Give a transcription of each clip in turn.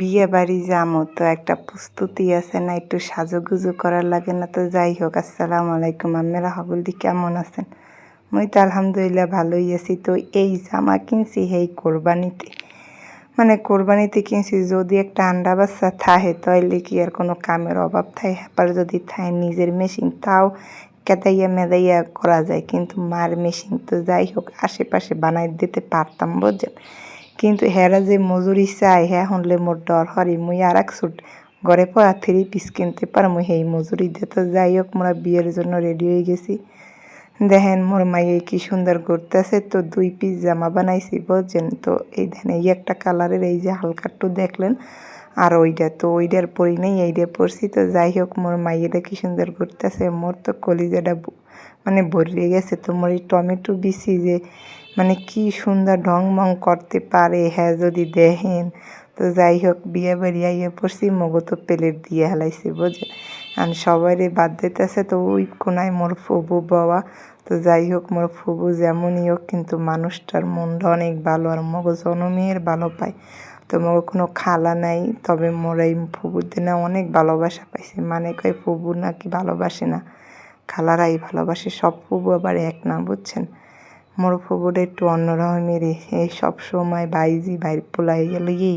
বিয়ে বাড়ি যামো, তো একটা প্রস্তুতি আছে না, একটু সাজুগুজু করার লাগে না, তো যাই হোক, আসসালামু আলাইকুম। আমেরা হাবুলদি কেমন আছেন? মুই তো আলহামদুলিল্লাহ ভালোই আছি, তো এই জামা কিনছি এই কোরবানিতে। মানে কোরবানিতে কিনছি, যদি একটা আন্ডা বাচ্চা থাহে তাইলে কি আর কোনো কামের অভাব থাকে? হ্যাপার যদি থাকে নিজের মেশিন তাও কেদাইয়া মেদাইয়া করা যায়, কিন্তু মার মেশিন তো যাই হোক, আশেপাশে বানাই দিতে পারতাম, বুঝছেন? কিন্তু হেরা যে মজুরি চাই হ্যাঁ শুনলে মোর ডর হরি মুই আর এক সুট ঘরে পড়া থ্রি পিস কিনতে পারমু সেই মজুরি দিয়ে তো যাই হোক মোরা বিয়ের জন্য রেডি হয়ে গেছি। দেখেন মোর মাইয়ে কি সুন্দর করতেছে তো দুই পিস জামা বানাইছি বুঝছেন তো এই দেখেন, এই একটা কালারের এই যে হালকা দেখলেন। আর ওইটা তো ওইটার পরি নেই, এইটা পরছি তো যাই হোক, মোর মাইয়েটা কি সুন্দর করতেছে। মোর তো কলিজাটা মানে ভরিয়ে গেছে তো মোর এই টমেটো বিসি যে মানে কি সুন্দর ঢং মং করতে পারে হ্যাঁ যদি দেখেন। তো যাই হোক, বিয়ে বাড়ি আইয়ে পড়ছি, মগো তো প্লেট দিয়ে হেলাইছে, বুঝে? আর সবাই বাদ দিতেছে তো ওই কোনায় মোর ফুবু বাবা। তো যাই হোক, মোর ফুবু যেমনই হোক, কিন্তু মানুষটার মনটা অনেক ভালো আর মগো জনমের ভালো পায়। তো মোর কোনো খালা নাই, তবে মোর এই ফুবুর দিনে অনেক ভালোবাসা পাইছে। মানে কয়, ফুবু নাকি ভালোবাসে না খালারাই ভালোবাসে, সব ফুবু আবার এক না, বুঝছেন? মোর ফুবুর একটু অন্যরকমের এই সব সময় বাইজি, বাইর পোলাই গেলেই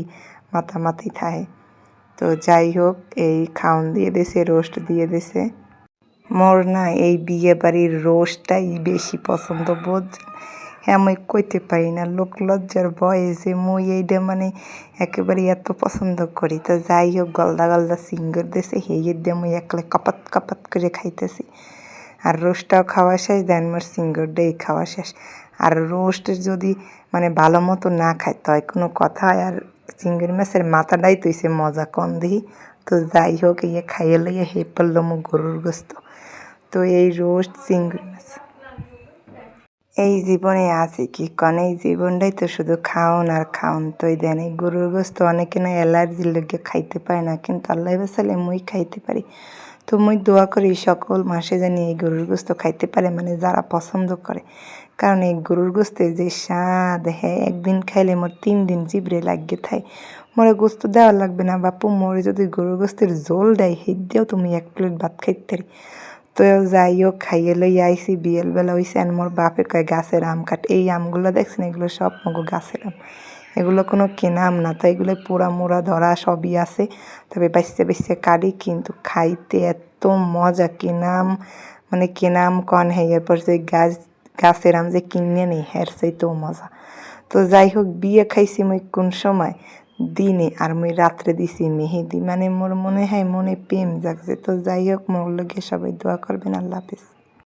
মাতামাতি থাকে। তো যাই হোক, এই খাওন দিয়ে দিছে, রোস্ট দিয়ে দিছে। মোর না এই বিয়ে বাড়ির রোস্টটাই বেশি পছন্দ, বুঝছেন? হ্যাঁ মুই কইতে পারি না। লোক লজ্জার বয়সে মুই এইটা মানে একেবারে এত পছন্দ করি। তো যাই হোক, গলদা গলদা সিঙ্গর দিছে হেয়ের দিয়ে মুই একলে কাপাত কাপাত করে খাইতেছি। আর রোস্টটাও খাওয়া শেষ, দেন মোর সিঙ্গরটাই খাওয়া শেষ। আর রোস্ট যদি মানে ভালো মতো না খায় তয় কোনো কথা আর চিংড়ি মাছের মাথাটাই তুইছে মজা কম দিই তো যাই হোক ইয়ে খাইয়ে লইয়ে হে পড়ল মো গরুর গোস্ত। তো এই রোস্ট চিংড়ি মাছ। এই জীবনে আছি কি কন? এই জীবনটাই তো শুধু খাওন আর খাওন তো দেন এই গরুর গোস্ত অনেকে না অ্যালার্জির লোকে খাইতে পায় না, কিন্তু আল্লাহ বাসালে মুই খাইতে পারি। তো মুই দোয়া করি সকল মাসে জানি এই গরুর গোস্ত খাইতে পারে মানে যারা পছন্দ করে। কারণ এই গরুর গোস্তে যে স্বাদ হ্যাঁ একদিন খাইলে মোর তিন দিন জিবরে লাগিয়ে থাই। মোরে গোস্ত দেওয়া লাগবে না, বাপু, মোরে যদি গরুর গোস্তের জোল দেয় হেদ দিয়েও তুমি এক প্লেট ভাত খাইতে পারি। তো যাই হোক খাইয়ে লই আইসি বিয়েলবেলা হইছে, আর মোর বাপে কয় গাছের আম কাট, এই আমগুলো দেখছেন? এগুলো সব মগো গাছের আম। এগুলো কোনো কেনা আম না, তো এগুলো পোড়া মোড়া ধরা সবই আছে। তবে বাইসে বাইসে কাটি কিন্তু খাইতে এত মজা কেনাম মানে কেনাম কন হয়ে পড়ছে গাছ, গাছের আম যে কিনে নেই, হের তো মজা। তো যাই হোক বিয়ে খাইছি মুই কোন সময়? দিনে আর মুই রাত্রে দিছি মেহেদি। মানে মোর মনে হয় মনে প্রেম জাগছে। তো যাই হোক, মোর লগে সবাই দোয়া করবেন। আল্লাহ হাফিজ।